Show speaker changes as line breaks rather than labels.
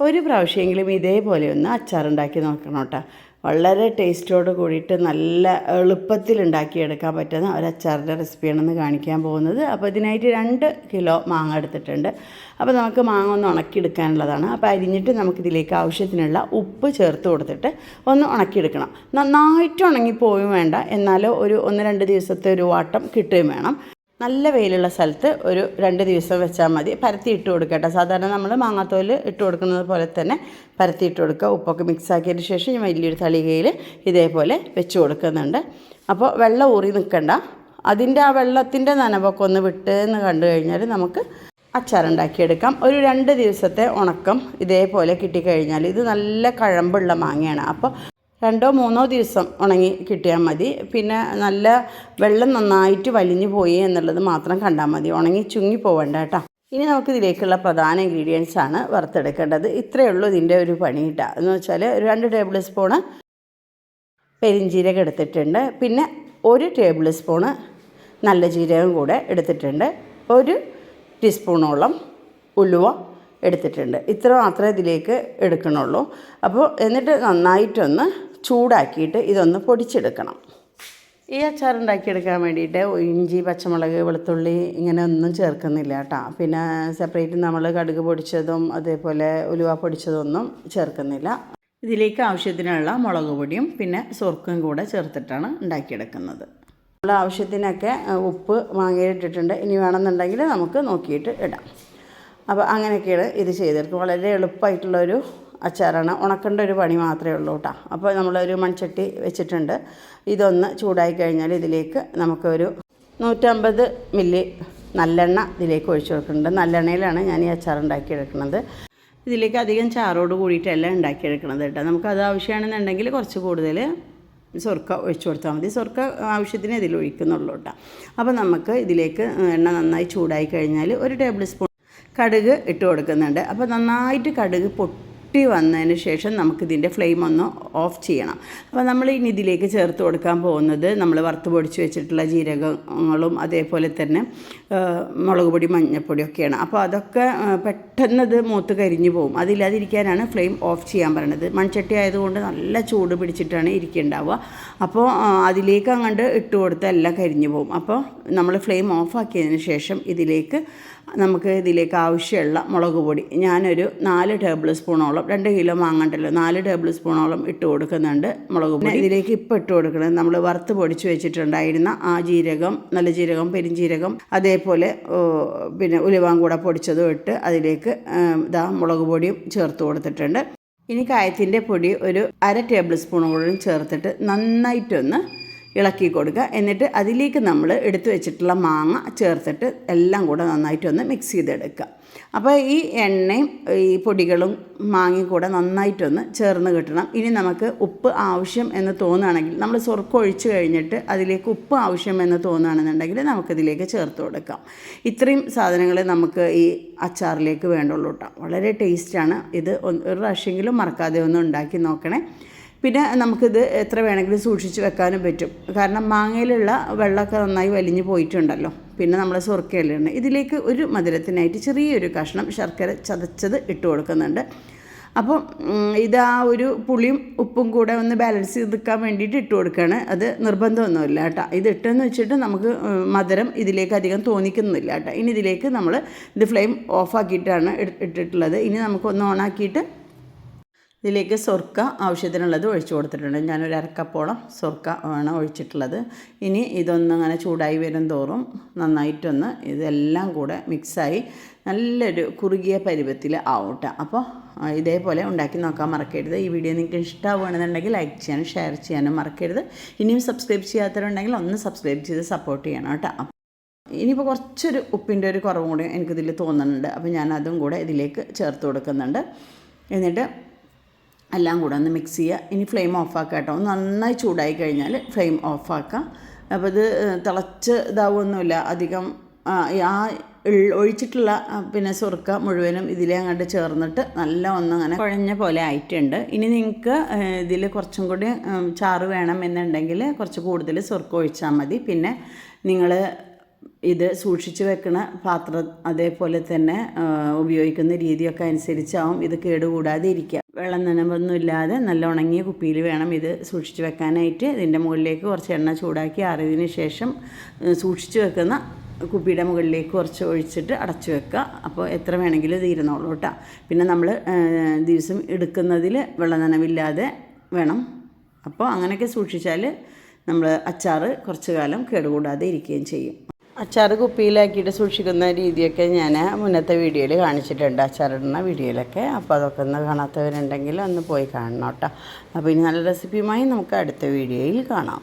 ഒരു പ്രാവശ്യമെങ്കിലും ഇതേപോലെ ഒന്ന് അച്ചാറുണ്ടാക്കി നോക്കണം കേട്ടോ. വളരെ ടേസ്റ്റോട് കൂടിയിട്ട് നല്ല എളുപ്പത്തിൽ ഉണ്ടാക്കിയെടുക്കാൻ പറ്റുന്ന ഒരു അച്ചാറിന്റെ റെസിപ്പിയാണെന്ന് കാണിക്കാൻ പോകുന്നത്. അപ്പോൾ ഇതിനായിട്ട് രണ്ട് കിലോ മാങ്ങ എടുത്തിട്ടുണ്ട്. അപ്പോൾ നമുക്ക് മാങ്ങ ഒന്ന് ഉണക്കിയെടുക്കാനുള്ളതാണ്. അപ്പോൾ അരിഞ്ഞിട്ട് നമുക്കിതിലേക്ക് ആവശ്യത്തിനുള്ള ഉപ്പ് ചേർത്ത് കൊടുത്തിട്ട് ഒന്ന് ഉണക്കിയെടുക്കണം. നന്നായിട്ട് ഉണങ്ങിപ്പോയും വേണ്ട. എന്നാലോ ഒരു ഒന്ന് രണ്ട് ദിവസത്തെ ഒരു വാട്ടം കിട്ടുകയും വേണം. നല്ല വെയിലുള്ള സ്ഥലത്ത് ഒരു രണ്ട് ദിവസം വെച്ചാൽ മതി. പരത്തി ഇട്ട് കൊടുക്കട്ടെ സാധാരണ നമ്മൾ മാങ്ങാത്തോൽ ഇട്ട് കൊടുക്കുന്നത് പോലെ തന്നെ പരത്തി ഇട്ട് കൊടുക്കുക. ഉപ്പൊക്കെ മിക്സ് ആക്കിയതിന് ശേഷം ഞാൻ വലിയൊരു തളികയിൽ ഇതേപോലെ വെച്ച് കൊടുക്കുന്നുണ്ട്. അപ്പോൾ വെള്ളം ഊറി നിൽക്കണ്ട. അതിന്റെ ആ വെള്ളത്തിന്റെ നനവൊക്കെ ഒന്ന് വിട്ട് എന്ന് കണ്ടു കഴിഞ്ഞാൽ നമുക്ക് അച്ചാറുണ്ടാക്കിയെടുക്കാം. ഒരു രണ്ട് ദിവസത്തെ ഉണക്കം ഇതേപോലെ കിട്ടിക്കഴിഞ്ഞാൽ ഇത് നല്ല കഴമ്പുള്ള മാങ്ങയാണ്. അപ്പോൾ രണ്ടോ മൂന്നോ ദിവസം ഉണങ്ങി കിട്ടിയാൽ മതി. പിന്നെ നല്ല വെള്ളം നന്നായിട്ട് വലിഞ്ഞു പോയി എന്നുള്ളത് മാത്രം കണ്ടാൽ മതി. ഉണങ്ങി ചുങ്ങി പോവേണ്ട കേട്ടോ. ഇനി നമുക്ക് ഇതിലേക്കുള്ള പ്രധാന ഇൻഗ്രീഡിയൻസ് ആണ് വറുത്തെടുക്കേണ്ടത്. ഇത്രയേ ഉള്ളൂ ഇതിന്റെ ഒരു പണി കിട്ടുക എന്ന് വെച്ചാൽ ഒരു രണ്ട് ടേബിൾ സ്പൂണ് പെരിഞ്ജീരകം എടുത്തിട്ടുണ്ട്. പിന്നെ ഒരു ടേബിൾ സ്പൂണ് നല്ല ജീരകം കൂടെ എടുത്തിട്ടുണ്ട്. ഒരു ടീസ്പൂണോളം ഉലുവ എടുത്തിട്ടുണ്ട്. ഇത്ര മാത്രമേ ഇതിലേക്ക് എടുക്കണുള്ളൂ അപ്പോൾ എന്നിട്ട് നന്നായിട്ടൊന്ന് ചൂടാക്കിയിട്ട് ഇതൊന്ന് പൊടിച്ചെടുക്കണം. ഈ അച്ചാർ ഉണ്ടാക്കിയെടുക്കാൻ വേണ്ടിയിട്ട് ഇഞ്ചി പച്ചമുളക് വെളുത്തുള്ളി ഇങ്ങനെ ഒന്നും ചേർക്കുന്നില്ല കേട്ടോ. പിന്നെ സെപ്പറേറ്റ് നമ്മൾ കടുക് പൊടിച്ചതും അതേപോലെ ഉലുവ പൊടിച്ചതൊന്നും ചേർക്കുന്നില്ല. ഇതിലേക്ക് ആവശ്യത്തിനുള്ള മുളക് പൊടിയും പിന്നെ സുർക്കും കൂടെ ചേർത്തിട്ടാണ് ഉണ്ടാക്കിയെടുക്കുന്നത്. നമ്മൾ ആവശ്യത്തിനൊക്കെ ഉപ്പ് വാങ്ങിയിട്ടിട്ടുണ്ട്. ഇനി വേണമെന്നുണ്ടെങ്കിൽ നമുക്ക് നോക്കിയിട്ട് ഇടാം. അപ്പോൾ അങ്ങനെയൊക്കെയാണ് ഇത് ചെയ്തെടുക്കും വളരെ എളുപ്പമായിട്ടുള്ളൊരു അച്ചാറാണ്. ഉണക്കേണ്ട ഒരു പണി മാത്രമേ ഉള്ളൂ കേട്ടോ. അപ്പോൾ നമ്മളൊരു മൺചട്ടി വെച്ചിട്ടുണ്ട്. ഇതൊന്ന് ചൂടായി കഴിഞ്ഞാൽ ഇതിലേക്ക് നമുക്കൊരു നൂറ്റമ്പത് മില്ലി നല്ലെണ്ണ ഇതിലേക്ക് ഒഴിച്ചു കൊടുക്കുന്നുണ്ട്. നല്ലെണ്ണയിലാണ് ഞാൻ ഈ അച്ചാർ ഉണ്ടാക്കിയെടുക്കുന്നത്. ഇതിലേക്ക് അധികം ചാറോട് കൂടിയിട്ടല്ല ഉണ്ടാക്കിയെടുക്കുന്നത് കേട്ടോ. നമുക്ക് അത് ആവശ്യമാണെന്നുണ്ടെങ്കിൽ കുറച്ച് കൂടുതൽ സ്വർക്ക ഒഴിച്ചു കൊടുത്താൽ മതി. സ്വർക്ക ആവശ്യത്തിന് ഇതിൽ ഒഴിക്കുന്നുള്ളൂ കേട്ടോ. അപ്പോൾ നമുക്ക് ഇതിലേക്ക് എണ്ണ നന്നായി ചൂടായി കഴിഞ്ഞാൽ ഒരു ടേബിൾ സ്പൂൺ കടുക് ഇട്ട് കൊടുക്കുന്നുണ്ട്. അപ്പോൾ നന്നായിട്ട് കടുക് പൊട്ടി വന്നതിന് ശേഷം നമുക്കിതിന്റെ ഫ്ലെയിം ഒന്ന് ഓഫ് ചെയ്യണം. അപ്പോൾ നമ്മൾ ഇനി ഇതിലേക്ക് ചേർത്ത് കൊടുക്കാൻ പോകുന്നത് നമ്മൾ വറുത്ത് പൊടിച്ച് വെച്ചിട്ടുള്ള ജീരകങ്ങളും അതേപോലെ തന്നെ മുളക് പൊടി മഞ്ഞൾപ്പൊടിയൊക്കെയാണ് അപ്പോൾ അതൊക്കെ പെട്ടെന്ന് ഇത് മൂത്ത് കരിഞ്ഞു പോകും അതില്ലാതിരിക്കാനാണ് ഫ്ലെയിം ഓഫ് ചെയ്യാൻ പറയണത്. മൺചട്ടി ആയതുകൊണ്ട് നല്ല ചൂട് പിടിച്ചിട്ടാണ് ഇരിക്കുന്നുണ്ടാവുക അപ്പോൾ അതിലേക്ക് അങ്ങോട്ട് ഇട്ട് കൊടുത്താൽ എല്ലാം കരിഞ്ഞു പോകും അപ്പോൾ നമ്മൾ ഫ്ലെയിം ഓഫ് ആക്കിയതിന് ശേഷം ഇതിലേക്ക് നമുക്ക് ഇതിലേക്ക് ആവശ്യമുള്ള മുളക് പൊടി. ഞാനൊരു നാല് ടേബിൾ സ്പൂണോളം രണ്ട് കിലോ മാങ്ങണ്ടല്ലോ നാല് ടേബിൾ സ്പൂണോളം ഇട്ട് കൊടുക്കുന്നുണ്ട് മുളക് പൊടി. ഇതിലേക്ക് ഇപ്പോൾ ഇട്ട് കൊടുക്കുന്നത് നമ്മൾ വറുത്ത് പൊടിച്ച് വെച്ചിട്ടുണ്ടായിരുന്ന ആ ജീരകം നല്ല ജീരകം പെരിഞ്ജീരകം അതേപോലെ പിന്നെ ഉലുവാൻ കൂടെ പൊടിച്ചതും ഇട്ട് അതിലേക്ക് ഇതാ മുളക് പൊടിയും ചേർത്ത് കൊടുത്തിട്ടുണ്ട്. ഇനി കായത്തിന്റെ പൊടി ഒരു അര ടേബിൾ കൂടെ ചേർത്തിട്ട് നന്നായിട്ടൊന്ന് ഇളക്കി കൊടുക്കുക. എന്നിട്ട് അതിലേക്ക് നമ്മൾ എടുത്തു വെച്ചിട്ടുള്ള മാങ്ങ ചേർത്തിട്ട് എല്ലാം കൂടെ നന്നായിട്ടൊന്ന് മിക്സ് ചെയ്തെടുക്കുക. അപ്പോൾ ഈ എണ്ണയും ഈ പൊടികളും മാങ്ങയും കൂടെ നന്നായിട്ടൊന്ന് ചേർന്ന് കിട്ടണം. ഇനി നമുക്ക് ഉപ്പ് ആവശ്യം എന്ന് തോന്നുകയാണെങ്കിൽ നമ്മൾ സ്വർക്കം ഒഴിച്ചു കഴിഞ്ഞിട്ട് അതിലേക്ക് ഉപ്പ് ആവശ്യം എന്ന് തോന്നുകയാണെന്നുണ്ടെങ്കിൽ നമുക്കിതിലേക്ക് ചേർത്ത് കൊടുക്കാം. ഇത്രയും സാധനങ്ങൾ നമുക്ക് ഈ അച്ചാറിലേക്ക് വേണ്ടുള്ളൂ കേട്ടോ. വളരെ ടേസ്റ്റാണ് ഇത് ഒരു പ്രാവശ്യമെങ്കിലും മറക്കാതെ ഒന്ന് ഉണ്ടാക്കി നോക്കണേ. പിന്നെ നമുക്കിത് എത്ര വേണമെങ്കിലും സൂക്ഷിച്ച് വെക്കാനും പറ്റും. കാരണം മാങ്ങയിലുള്ള വെള്ളമൊക്കെ നന്നായി വലിഞ്ഞു പോയിട്ടുണ്ടല്ലോ. പിന്നെ നമ്മൾ സുർക്കയിലുണ്ട് ഇതിലേക്ക് ഒരു മധുരത്തിനായിട്ട് ചെറിയൊരു കഷ്ണം ശർക്കര ചതച്ചത് ഇട്ട് കൊടുക്കുന്നുണ്ട്. അപ്പം ഇതാ ഒരു പുളിയും ഉപ്പും കൂടെ ഒന്ന് ബാലൻസ് ചെയ്ത് നിൽക്കാൻ വേണ്ടിയിട്ട് ഇട്ട് കൊടുക്കുകയാണ്. അത് നിർബന്ധമൊന്നുമില്ല കേട്ടോ. ഇത് ഇട്ടെന്ന് വെച്ചിട്ട് നമുക്ക് മധുരം ഇതിലേക്ക് അധികം തോന്നിക്കുന്നില്ല കേട്ടോ. ഇനി ഇതിലേക്ക് നമ്മൾ ഇത് ഫ്ലെയിം ഓഫാക്കിയിട്ടാണ് ഇട്ടിട്ടുള്ളത്. ഇനി നമുക്കൊന്ന് ഓണാക്കിയിട്ട് ഇതിലേക്ക് സ്വർക്ക ആവശ്യത്തിനുള്ളത് ഒഴിച്ചു കൊടുത്തിട്ടുണ്ട്. ഞാനൊരു അരക്കപ്പോളം സ്വർക്ക ആണ് ഒഴിച്ചിട്ടുള്ളത്. ഇനി ഇതൊന്ന് അങ്ങനെ ചൂടായി വരും തോറും നന്നായിട്ടൊന്ന് ഇതെല്ലാം കൂടെ മിക്സായി നല്ലൊരു കുറുകിയ പരുവത്തിൽ ആവട്ടെ. അപ്പോൾ ഇതേപോലെ ഉണ്ടാക്കി നോക്കാൻ മറക്കരുത്. ഈ വീഡിയോ നിങ്ങൾക്ക് ഇഷ്ടമാവുകയാണെന്നുണ്ടെങ്കിൽ ലൈക്ക് ചെയ്യാനും ഷെയർ ചെയ്യാനും മറക്കരുത്. ഇനിയും സബ്സ്ക്രൈബ് ചെയ്യാത്തവരുണ്ടെങ്കിൽ ഒന്ന് സബ്സ്ക്രൈബ് ചെയ്ത് സപ്പോർട്ട് ചെയ്യണം കേട്ടോ. ഇനിയിപ്പോൾ കുറച്ചൊരു ഉപ്പിന്റെ ഒരു കുറവും കൂടി എനിക്കിതിൽ തോന്നുന്നുണ്ട്. അപ്പോൾ ഞാൻ അതും കൂടെ ഇതിലേക്ക് ചേർത്ത് കൊടുക്കുന്നുണ്ട്. എന്നിട്ട് എല്ലാം കൂടെ ഒന്ന് മിക്സ് ചെയ്യുക. ഇനി ഫ്ലെയിം ഓഫാക്കുക കേട്ടോ. നന്നായി ചൂടായി കഴിഞ്ഞാൽ ഫ്ലെയിം ഓഫാക്കുക അപ്പോൾ ഇത് തിളച്ച് ഇതാവുമൊന്നുമില്ല. അധികം ആ ഒഴിച്ചിട്ടുള്ള പിന്നെ സുറുക്ക മുഴുവനും ഇതിലേ അങ്ങോട്ട് ചേർന്നിട്ട് നല്ല ഒന്നങ്ങനെ കുഴഞ്ഞ പോലെ ആയിട്ടുണ്ട്. ഇനി നിങ്ങൾക്ക് ഇതിൽ കുറച്ചും കൂടി ചാറ് വേണം എന്നുണ്ടെങ്കിൽ കുറച്ച് കൂടുതൽ സുറുക്ക ഒഴിച്ചാൽ മതി. പിന്നെ നിങ്ങൾ ഇത് സൂക്ഷിച്ച് വെക്കുന്ന പാത്രം അതേപോലെ തന്നെ ഉപയോഗിക്കുന്ന രീതിയൊക്കെ അനുസരിച്ചാവും ഇത് കേടുകൂടാതെ ഇരിക്കുക. വെള്ളം നനവൊന്നും ഇല്ലാതെ നല്ല ഉണങ്ങിയ കുപ്പിയിൽ വേണം ഇത് സൂക്ഷിച്ച് വെക്കാനായിട്ട്. ഇതിന്റെ മുകളിലേക്ക് കുറച്ച് എണ്ണ ചൂടാക്കി ആറിയതിന് ശേഷം സൂക്ഷിച്ച് വെക്കുന്ന കുപ്പിയുടെ മുകളിലേക്ക് കുറച്ച് ഒഴിച്ചിട്ട് അടച്ചു വെക്കുക. അപ്പോൾ എത്ര വേണമെങ്കിലും ഇത് കേട്ടോ. പിന്നെ നമ്മൾ ദിവസം എടുക്കുന്നതിൽ വെള്ളം നനവില്ലാതെ വേണം. അപ്പോൾ അങ്ങനെയൊക്കെ സൂക്ഷിച്ചാൽ നമ്മൾ അച്ചാർ കുറച്ച് കാലം കേടുകൂടാതെ ഇരിക്കുകയും ചെയ്യും. അച്ചാർ കുപ്പിയിലാക്കിയിട്ട് സൂക്ഷിക്കുന്ന രീതിയൊക്കെ ഞാൻ മുന്നത്തെ വീഡിയോയിൽ കാണിച്ചിട്ടുണ്ട്. അച്ചാറിടുന്ന വീഡിയോയിലൊക്കെ. അപ്പോൾ അതൊക്കെ ഒന്ന് കാണാത്തവരുണ്ടെങ്കിൽ ഒന്ന് പോയി കാണണം കേട്ടോ. അപ്പോൾ ഇനി നല്ല റെസിപ്പിയുമായി നമുക്ക് അടുത്ത വീഡിയോയിൽ കാണാം.